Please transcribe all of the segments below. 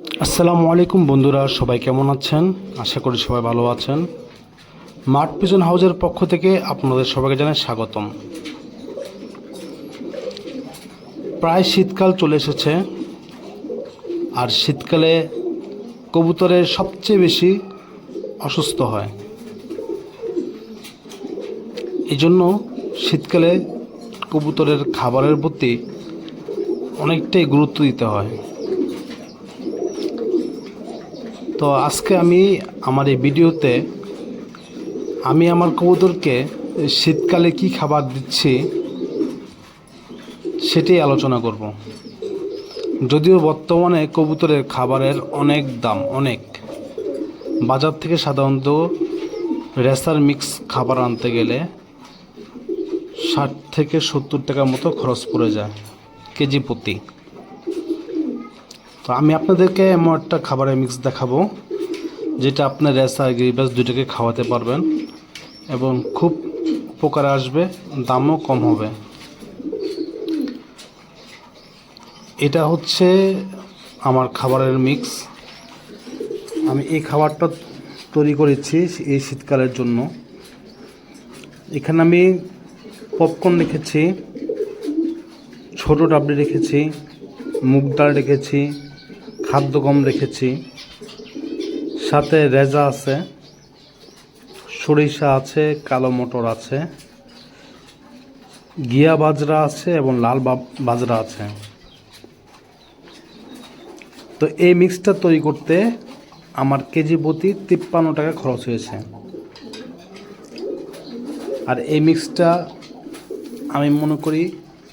আসসালামু আলাইকুম বন্ধুরা, সবাই কেমন আছেন? আশা করি সবাই ভালো আছেন। মাঠ পিজন হাউজের পক্ষ থেকে আপনাদের সবাইকে জানাই স্বাগতম। প্রায় শীতকাল চলে এসেছে, আর শীতকালে কবুতরের সবচেয়ে বেশি অসুস্থ হয়। এই জন্য শীতকালে কবুতরের খাবারের প্রতি অনেকটাই গুরুত্ব দিতে হয়। তো আজকে আমি আমার এই ভিডিওতে আমি আমার কবুতরকে শীতকালে কি খাবার দিচ্ছি সেটাই আলোচনা করব। যদিও বর্তমানে কবুতরের খাবারের অনেক দাম, অনেক। বাজার থেকে সাধারণত রেসার মিক্স খাবার আনতে গেলে ষাট থেকে সত্তর টাকার মতো খরচ পড়ে যায়, কেজি প্রতি। তো আমি আপনাদেরকে এমন একটা খাবারের মিক্স দেখাবো, যেটা আপনার রেসা গিরিবাস দুটোকে খাওয়াতে পারবেন এবং খুব উপকারে আসবে, দামও কম হবে। এটা হচ্ছে আমার খাবারের মিক্স আমি এই খাবারটা তৈরি করেছি এই শীতকালের জন্য। এখানে আমি পপকর্ন রেখেছি, ছোটো ডাবলি রেখেছি, মুগ ডাল রেখেছি খাদ্য গম রেখেছি। সাথে রেজা আছে, সরিষা আছে, কালো মটর আছে গিয়া বাজরা আছে এবং লাল বাজরা আছে। তো এই মিক্সটা তৈরি করতে আমার কেজি প্রতি তিপ্পান্ন টাকা খরচ হয়েছে। আর এই মিক্সটা আমি মনে করি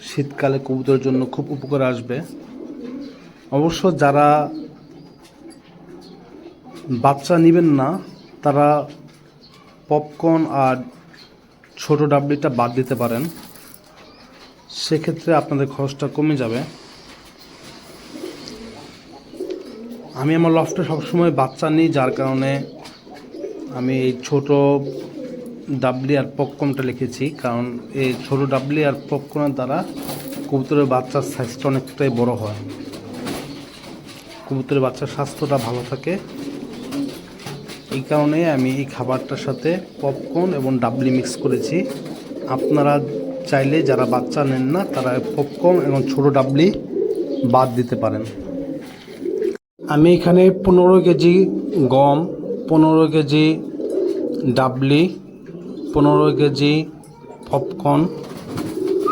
শীতকালে কবুতরের জন্য খুব উপকার আসবে। অবশ্য যারা বাচ্চা নেবেন না, তারা পপকর্ন আর ছোট ডাবলিটা বাদ দিতে পারেন। সেক্ষেত্রে আপনাদের খরচটা কমে যাবে। আমি আমার লফটে সবসময় বাচ্চা নিই, যার কারণে আমি এই ছোট ডাবলি আর পপকর্নটা লিখেছি। কারণ এই ছোট ডাবলি আর পপকর্নের দ্বারা কবুতরের বাচ্চার সাইজটা অনেকটাই বড় হয়। কবুতরের বাচ্চার স্বাস্থ্যটা ভালো থাকে। এই কারণে আমি এই খাবারটার সাথে পপকর্ন এবং ডাবলি মিক্স করেছি। আপনারা চাইলে যারা বাচ্চা নেন না, তারা পপকর্ন এবং ছোট ডাবলি বাদ দিতে পারেন। আমি এখানে পনেরো কেজি গম, পনেরো কেজি ডাবলি, পনেরো কেজি পপকর্ন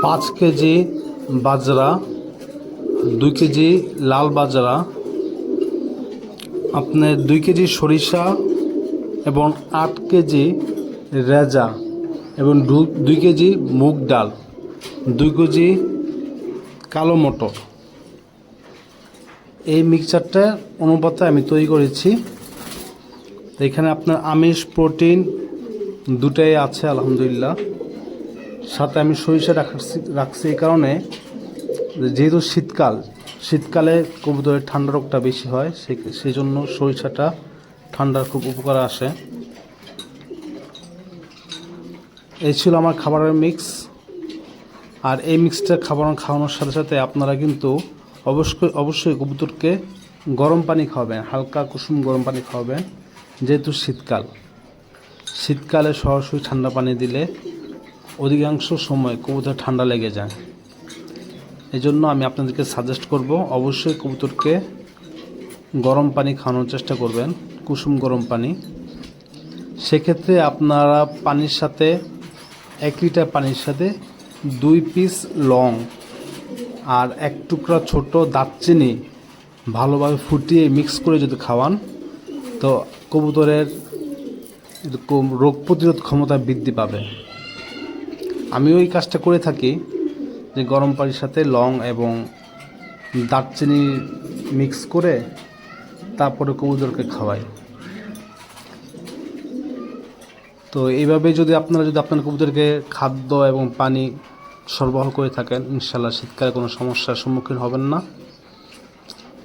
পাঁচ কেজি বাজরা, দুই কেজি লাল বাজরা আপনার দুই কেজি সরিষা এবং আট কেজি রেজা এবং দুই কেজি মুগ ডাল, দুই কেজি কালো মটর। এই মিক্সচারটা অনুপাতে আমি তৈরি করেছি। এখানে আপনার আমিষ, প্রোটিন দুটাই আছে, আলহামদুলিল্লাহ। সাথে আমি সরিষা রাখছি রাখছি এই কারণে, যেহেতু শীতকাল শীতকালে কবুতরের ঠান্ডা রোগটা বেশি হয়, সেই জন্য সরিষাটা ঠান্ডার খুব উপকার আসে। এই ছিল আমার খাবারের মিক্স আর এই মিক্সটা খাবার খাওয়ানোর সাথে সাথে আপনারা কিন্তু অবশ্যই অবশ্যই কবুতরকে গরম পানি খাওয়াবেন, হালকা কুসুম গরম পানি খাওয়াবেন, যেহেতু শীতকাল। শীতকালে সরাসরি ঠান্ডা পানি দিলে অধিকাংশ সময় কবুতর ঠান্ডা লেগে যায়। এই জন্য আমি আপনাদেরকে সাজেস্ট করব, অবশ্যই কবুতরকে গরম পানি খাওয়ানোর চেষ্টা করবেন, কুসুম গরম পানি। সেক্ষেত্রে আপনারা পানির সাথে, এক লিটার পানির সাথে দুই পিস লং আর এক টুকরা ছোট দারচিনি ভালোভাবে ফুটিয়ে মিক্স করে যদি খাওয়ান, তো কবুতরের রোগ প্রতিরোধ ক্ষমতা বৃদ্ধি পাবে। আমি ওই কাজটা করে থাকি। যে গরম পানির সাথে লং এবং দারচিনি মিক্স করে তারপরে কবুতরকে খাওয়াই। তো এইভাবে যদি আপনারা যদি আপনার কবুতরকে খাদ্য এবং পানি সরবরাহ করে থাকেন ইনশাল্লাহ শীতকালে কোনো সমস্যার সম্মুখীন হবেন না।